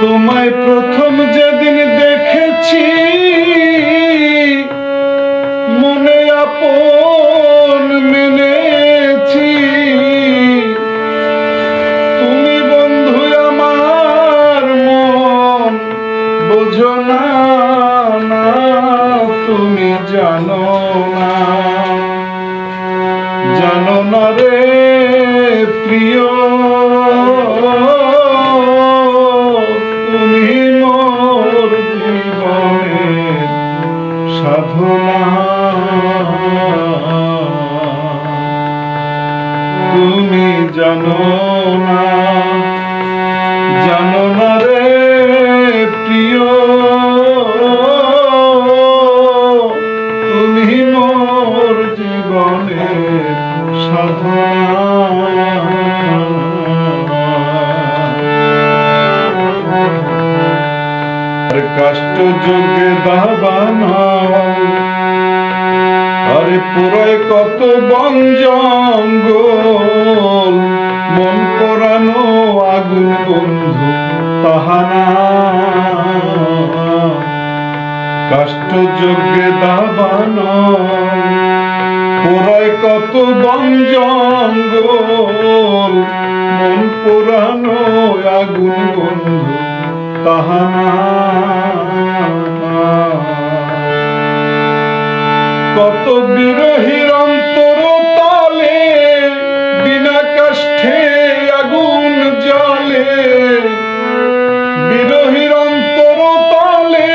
তোমায় প্রথম যেদিন দেখেছি, মনে আপন মেনেছি। তুমি বন্ধু আমার মন, বোঝো না তুমি জানো না। জানো না রে। সাধনা কষ্ট যোগে দাবানা আরে পুরাই কত বন জঙ্গল, মন পরানো আগুন বন্ধু তাহানা কষ্ট যোগে দাবানা পুরাই কত বন জঙ্গল, মন পুরানো আগুন বন্ধু তাহানা কত বিরোহীর অন্তর তলে বিনা কষ্টে আগুন জলে বিরোহীর অন্তর তলে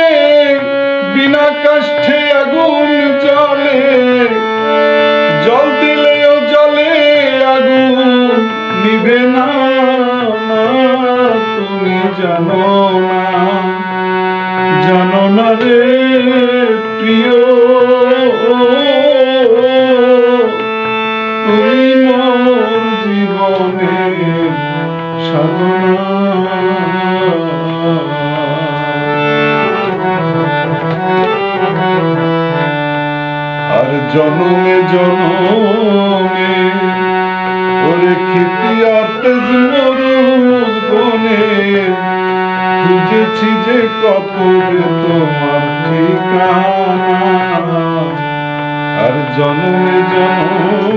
বিনা কষ্টে আগুন জলে জল দিলেও জলে আগুন নিভে না না, তুমি জানো না। জানো তুমি মোর জীবনের সাধনা আর জনমে জনমে ওরে খিতিয়াতে মরুজ বনে খুঁজেছি যে কত রে তোমার ঠিকানা। আর জনমে জনমে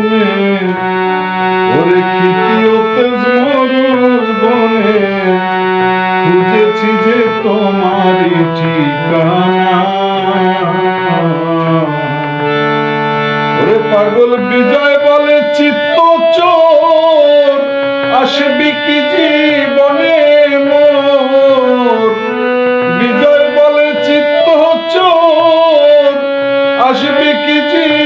মরুজ বনে খুঁজেছি যে তোমারই ঠিকানা পাগল বিজয় বলে চিত্ত চোর, আসবি কি জীবনে মোর? বিজয় বলে চিত্ত চোর, আসবি কি জীবনে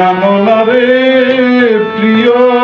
না জানো প্রিয়